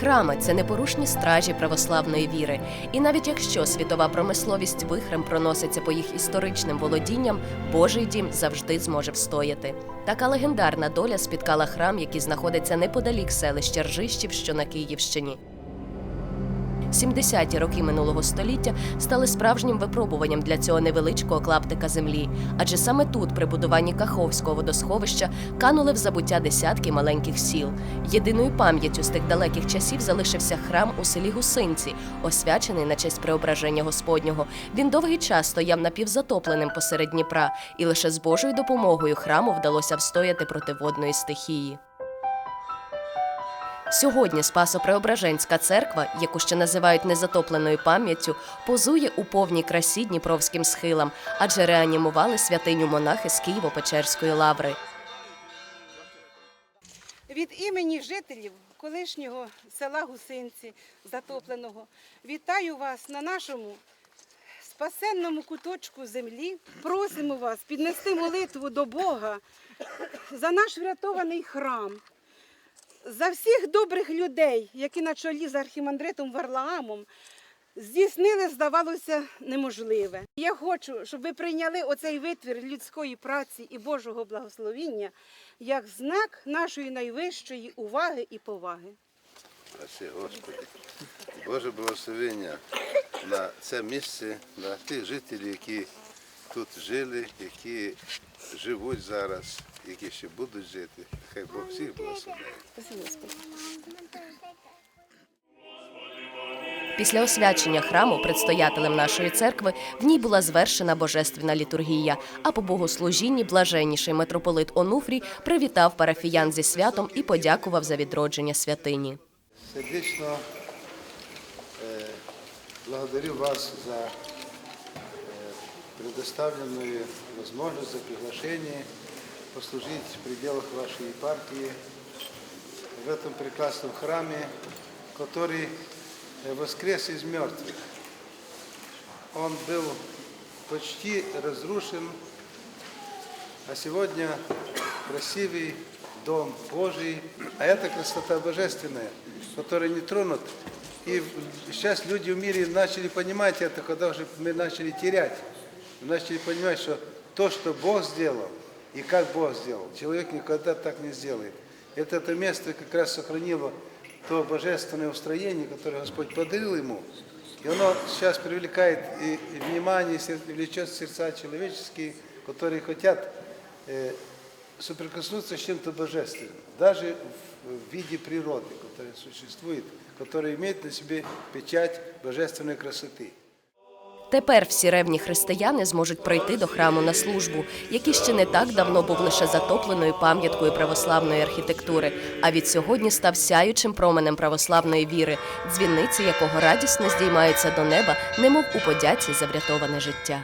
Храми це непорушні стражі православної віри. І навіть якщо світова промисловість вихрем проноситься по їх історичним володінням, Божий дім завжди зможе встояти. Така легендарна доля спіткала храм, який знаходиться неподалік селища Ржищів, що на Київщині. 70-ті роки минулого століття стали справжнім випробуванням для цього невеличкого клаптика землі, адже саме тут, при будуванні Каховського водосховища, канули в забуття десятки маленьких сіл. Єдиною пам'яттю з тих далеких часів залишився храм у селі Гусинці, освячений на честь преображення Господнього. Він довгий час стояв напівзатопленим посеред Дніпра, і лише з Божою допомогою храму вдалося встояти проти водної стихії. Сьогодні Спасо-Преображенська церква, яку ще називають незатопленою пам'яттю, позує у повній красі Дніпровським схилам, адже реанімували святиню монахи з Києво-Печерської лаври. Від імені жителів колишнього села Гусинці, затопленого, вітаю вас на нашому спасенному куточку землі. Просимо вас піднести молитву до Бога за наш врятований храм, за всіх добрих людей, які на чолі з архімандритом Варлаамом здійснили, здавалося, неможливе. Я хочу, щоб ви прийняли оцей витвір людської праці і Божого благословіння як знак нашої найвищої уваги і поваги. Спаси, Господи. Боже благословення на це місце, на тих жителів, які тут жили, які живуть зараз, які ще будуть жити. Хай Бог всіх благословляє. Після освячення храму предстоятелем нашої церкви в ній була звершена божественна літургія. А по богослужінні блаженніший митрополит Онуфрій привітав парафіян зі святом і подякував за відродження святині. Сердечно е, благодарю вас за е, предоставленную возможность, за приглашение послужить в пределах вашей епархии в этом прекрасном храме, который э, воскрес из мертвых. Он был почти разрушен, а сегодня красивый дом Божий, а это красота божественная, которая не тронут. И сейчас люди в мире начали понимать это, когда уже мы начали терять. Мы начали понимать, что то, что Бог сделал, и как Бог сделал, человек никогда так не сделает. Это, это место как раз сохранило то божественное устроение, которое Господь подарил ему. И оно сейчас привлекает и, и внимание, и сер- и влечет сердца человеческие, которые хотят э, соприкоснуться с чем-то божественным, даже в, в виде природы, которая существует, которая имеет на себе печать божественной красоты. Тепер всі ревні християни зможуть прийти до храму на службу, який ще не так давно був лише затопленою пам'яткою православної архітектури, а від сьогодні став сяючим променем православної віри, дзвіниці якого радісно здіймаються до неба, немов у подяці за врятоване життя.